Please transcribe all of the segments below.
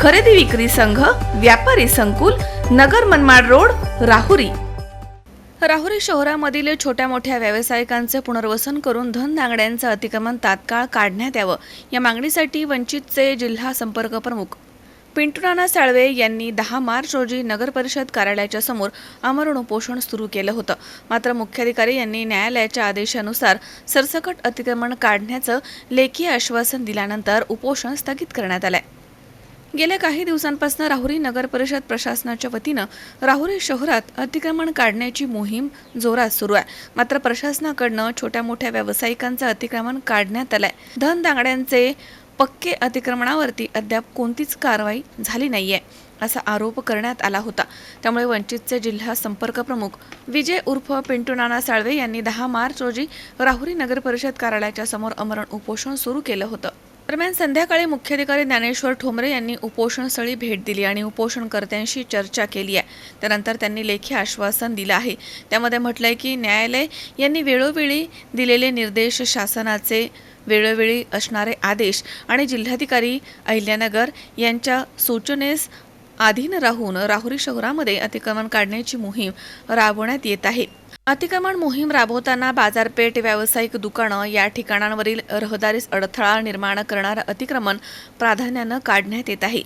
खरेदी विक्री संघ व्यापारी संकुल नगर मनमाड रोड राहुरी. राहुरी शहरामधील छोट्या मोठ्या व्यावसायिकांचे पुनर्वसन करून धनदांगड्यांचं अतिक्रमण तात्काळ काढण्यात यावं. या मागणीसाठी वंचितचे जिल्हा संपर्क प्रमुख पिंटू साळवे यांनी दहा मार्च रोजी नगर परिषद कार्यालयाच्या समोर आमरण उपोषण सुरू केलं होतं. मात्र मुख्याधिकारी यांनी न्यायालयाच्या आदेशानुसार सरसकट अतिक्रमण काढण्याचं लेखी आश्वासन दिल्यानंतर उपोषण स्थगित करण्यात आलं आहे गेल्या काही दिवसांपासून राहुरी नगर परिषद प्रशासनाच्या वतीनं राहुरी शहरात अतिक्रमण काढण्याची मोहीम जोरात सुरू आहे. मात्र प्रशासनाकडनं छोट्या मोठ्या व्यावसायिकांचं अतिक्रमण काढण्यात आलंय. धनदांगड्यांचे पक्के अतिक्रमणावरती अद्याप कोणतीच कारवाई झाली नाहीये असा आरोप करण्यात आला होता. त्यामुळे वंचितचे जिल्हा संपर्क प्रमुख विजय उर्फ पिंटू नाना साळवे यांनी दहा मार्च रोजी राहुरी नगर परिषद कार्यालयाच्या समोर अमरण उपोषण सुरू केलं होतं. दरम्यान संध्याकाळी मुख्याधिकारी ज्ञानेश्वर ठोंबरे यांनी उपोषणस्थळी भेट दिली आणि उपोषणकर्त्यांशी चर्चा केली आहे. त्यानंतर त्यांनी लेखी आश्वासन दिलं आहे. त्यामध्ये म्हटलंय की न्यायालय यांनी वेळोवेळी दिलेले निर्देश शासनाचे वेळोवेळी असणारे आदेश आणि जिल्हाधिकारी अहिल्यानगर यांच्या सूचनेस अधीन राहून राहुरी शहरामध्ये अतिक्रमण काढण्याची मोहीम राबवण्यात येत आहे. अतिक्रमण मोहीम राबवताना बाजारपेठ व्यावसायिक दुकानं या ठिकाणांवरील रहदारीस अडथळा निर्माण करणारं अतिक्रमण प्राधान्यानं काढण्यात येत आहे.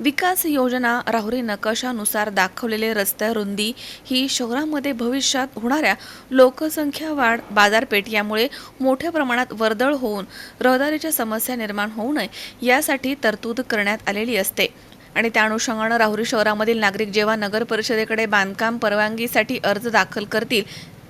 विकास योजना राहुरी नकाशानुसार दाखवलेले रस्ते रुंदी ही शहरामध्ये भविष्यात होणाऱ्या लोकसंख्या वाढ बाजारपेठ यामुळे मोठ्या प्रमाणात वर्दळ होऊन रहदारीच्या समस्या निर्माण होऊ नये यासाठी तरतूद करण्यात आलेली असते. आणि त्या अनुषंगानं राहुरी शहरामधील नागरिक जेव्हा नगर परिषदेकडे बांधकाम परवानगीसाठी अर्ज दाखल करतील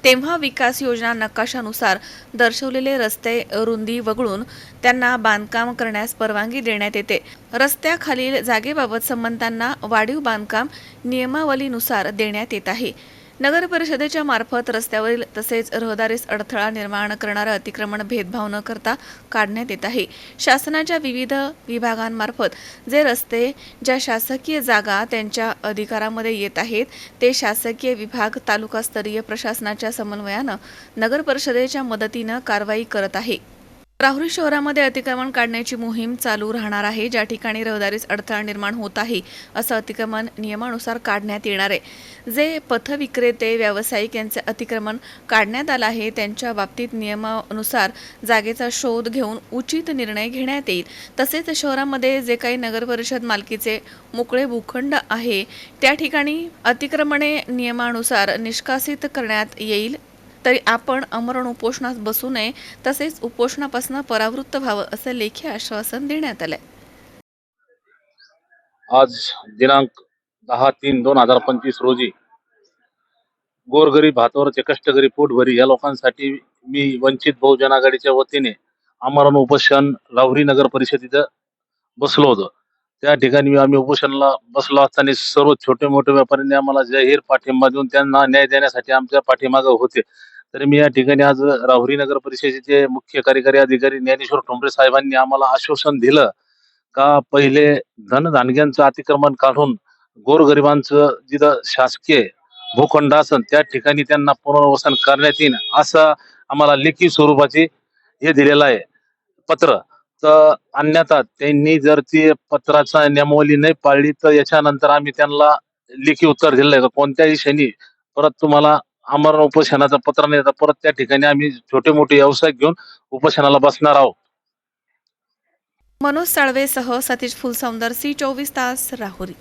तेव्हा विकास योजना नकाशानुसार दर्शवलेले रस्ते रुंदी वगळून त्यांना बांधकाम करण्यास परवानगी देण्यात येते. रस्त्याखालील जागेबाबत संबंधांना वाढीव बांधकाम नियमावलीनुसार देण्यात येत आहे. नगर परिषदेच्या मार्फत रस्त्यावरील तसेच रहदारीस अडथळा निर्माण करणारं अतिक्रमण भेदभाव न करता काढण्यात येत आहे. शासनाच्या विविध विभागांमार्फत जे रस्ते ज्या शासकीय जागा त्यांच्या अधिकारामध्ये येत आहेत ते शासकीय विभाग तालुकास्तरीय प्रशासनाच्या समन्वयानं नगर परिषदेच्या मदतीनं कारवाई करत आहे. राहुरी शहरामध्ये अतिक्रमण काढण्याची मोहीम चालू राहणार आहे. ज्या ठिकाणी रहदारीस अडथळा निर्माण होत आहे असं अतिक्रमण नियमानुसार काढण्यात येणार आहे. जे पथविक्रेते व्यावसायिक यांचे अतिक्रमण काढण्यात आलं आहे त्यांच्या बाबतीत नियमानुसार जागेचा शोध घेऊन उचित निर्णय घेण्यात येईल. तसेच शहरामध्ये जे काही नगरपरिषद मालकीचे मोकळे भूखंड आहे त्या ठिकाणी अतिक्रमणे नियमानुसार निष्कासित करण्यात येईल. तरी आपण अमरण उपोषणात बसू नये तसेच उपोषणापासून परावृत्त व्हावं असं लेखी आश्वासन देण्यात आलंय आज दिनांक दहा तीन दोन हजार पंचवीस रोजी गोरगरीब हातावरचे कष्टकरी पोटभरी या लोकांसाठी मी वंचित बहुजन आघाडीच्या वतीने आमरण उपोषण लावरी नगर परिषदेचं बसलो होतो. त्या ठिकाणी आम्ही उपोषणाला बसलो असताना सर्व छोटे मोठे व्यापाऱ्यांनी आम्हाला जाहीर पाठिंबा देऊन त्यांना न्याय देण्यासाठी आमच्या पाठीमागं होते. तरी मी या ठिकाणी आज राहुरी नगर परिषदेचे मुख्य कार्यकारी अधिकारी ज्ञानेश्वर ठोंबरे साहेबांनी आम्हाला आश्वासन दिलं का पहिले धनधानग्यांचं अतिक्रमण काढून गोरगरिबांचं जिथं शासकीय भूखंड असन त्या ठिकाणी त्यांना पुनर्वसन करण्यात येईल असं आम्हाला लेखी स्वरूपाची हे दिलेलं आहे पत्र. तर अन्यथा त्यांनी जर ती पत्राचा नियमावली नाही पाळली तर याच्यानंतर आम्ही त्यांना लेखी उत्तर दिलेलं आहे का? कोणत्याही क्षणी परत तुम्हाला आमरण उपोषणाचं पत्र नाही येतं परत त्या ठिकाणी आम्ही छोटे मोठे व्यवसाय घेऊन उपोषणाला बसणार आहोत. मनोज साळवेसह सतीश फुलसौंदर सी चोवीस तास राहुरी.